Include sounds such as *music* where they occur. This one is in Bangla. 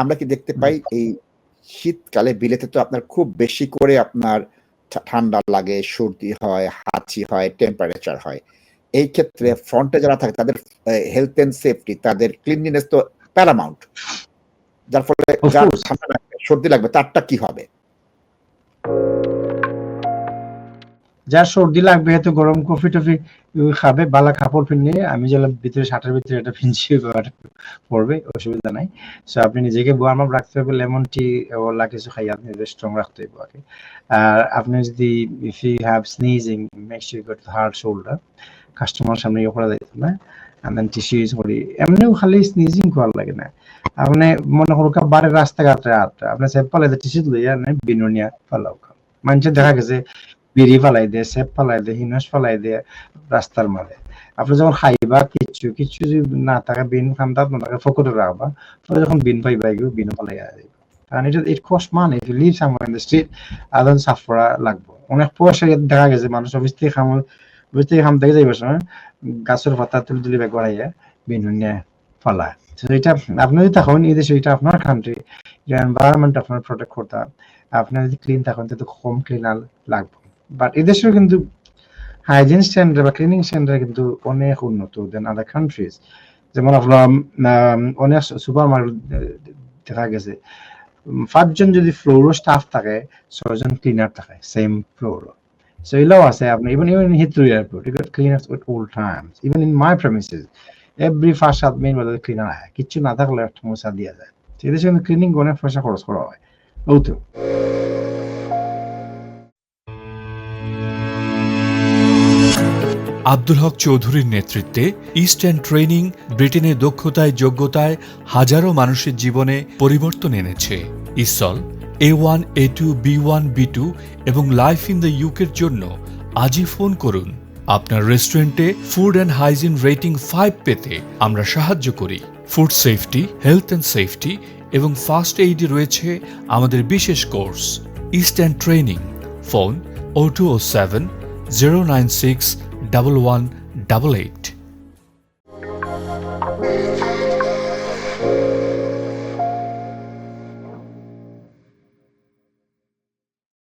আমরা কি দেখতে পাই এই শীতকালে বিলেতে তো আপনার খুব বেশি করে আপনার ঠান্ডা লাগে সর্দি হয় হাঁচি হয় টেম্পারেচার হয়। এই ক্ষেত্রে ফ্রন্টে যারা থাকে তাদের হেলথ এন্ড সেফটি তাদের ক্লিনলিনেস তো প্যারামাউন্ট যার ফলে যার ঠান্ডা লাগবে, সর্দি লাগবে তারটা কি হবে? যার সর্দি লাগবে হয়তো গরম কফি টফি খাবে, বালা কাপড় পিনে আমি যেন ভিতরে শার্টের ভিতরে এটা *laughs* ওটা পড়বে অসুবিধা নাই। সো আপনি নিজেকে ওয়ার্ম আপ রাখতে হবে লেমন টি ওলা কিছু খাই, আপনি স্ট্রং রাখতে হবে আগে। আর আপনি যদি if you have sneezing make sure got hard shoulder customer সামনে ইয়ে করা যাইতো না then টিস্যু ইউজ করি। এমনিও খালি স্নিজিং করার লাগে না। আপনি মনে করুন বাড়ির রাস্তাঘাটে আট আপনি সেপ পালাই টিস্যু লইয়া বিনুনিয়া পালাও মানুষের দেখা গেছে বিড়ি ফালাই দিয়ে সেপ ফালাই দিয়ে হিনস ফালাই দিয়ে রাস্তার মাঝে। আপনি যখন খাইবা, কিছু কিছু যদি না থাকে বিন খামতা না থাকে ফকটে রাখবা পরে যখন বিন পাইবা এগুলো বিন ফালাই যাবে কারণ এটা it cost money if you live somewhere in the street আদান সাফ করা লাগবে। অনেক পয়সা দেখা গেছে মানুষ অফিস থেকে খাম অফিস থেকে খাম থেকে যাইবার সময় গাছের পাতা তুলে তুলে ব্যাগ বাড়াইয়া বিন নিয়ে ফালায়। এটা আপনি যদি তখন এই দেশে এটা আপনার কান্ট্রি এনভায়রনমেন্ট আপনার প্রোটেক্ট করতে হবে। আপনি যদি ক্লিন থাকেন তো কম ক্লিনার লাগবে। বাট এদেশেও কিন্তু হাইজিন স্ট্যান্ডার্ড বা ক্লিনিং স্ট্যান্ডার্ড কিন্তু অনেক উন্নত দেন আদার কান্ট্রিজ যেমন আপনার অনেক সুপার মার্কেট দেখা গেছে। পাঁচজন যদি ফ্লোরও স্টাফ থাকে, ছয়জন ক্লিনার থাকে সেম ফ্লোরও সো এগুলোও আছে আপনি even even Heathrow airport you got cleaners with all times even in my premises every first সাত মিনিট মধ্যে ক্লিনার হয় কিচ্ছু না থাকলে একটা মশা দিয়ে যায়। এদেশে কিন্তু ক্লিনিং অনেক পয়সা খরচ করা হয়। ও তো আব্দুল হক চৌধুরীর নেতৃত্বে ইস্টার্ন ট্রেনিং ব্রিটেনের দক্ষতায়, যোগ্যতায় হাজারো মানুষের জীবনে পরিবর্তন এনেছে। ESOL A one A two B one B two এবং লাইফ ইন দ্য ইউকের জন্য আজই ফোন করুন। আপনার রেস্টুরেন্টে food and hygiene rating five পেতে আমরা সাহায্য করি। Food safety health and safety এবং ফার্স্ট এইডে রয়েছে আমাদের বিশেষ course eastern training phone O two O seven zero nine six double one double eight.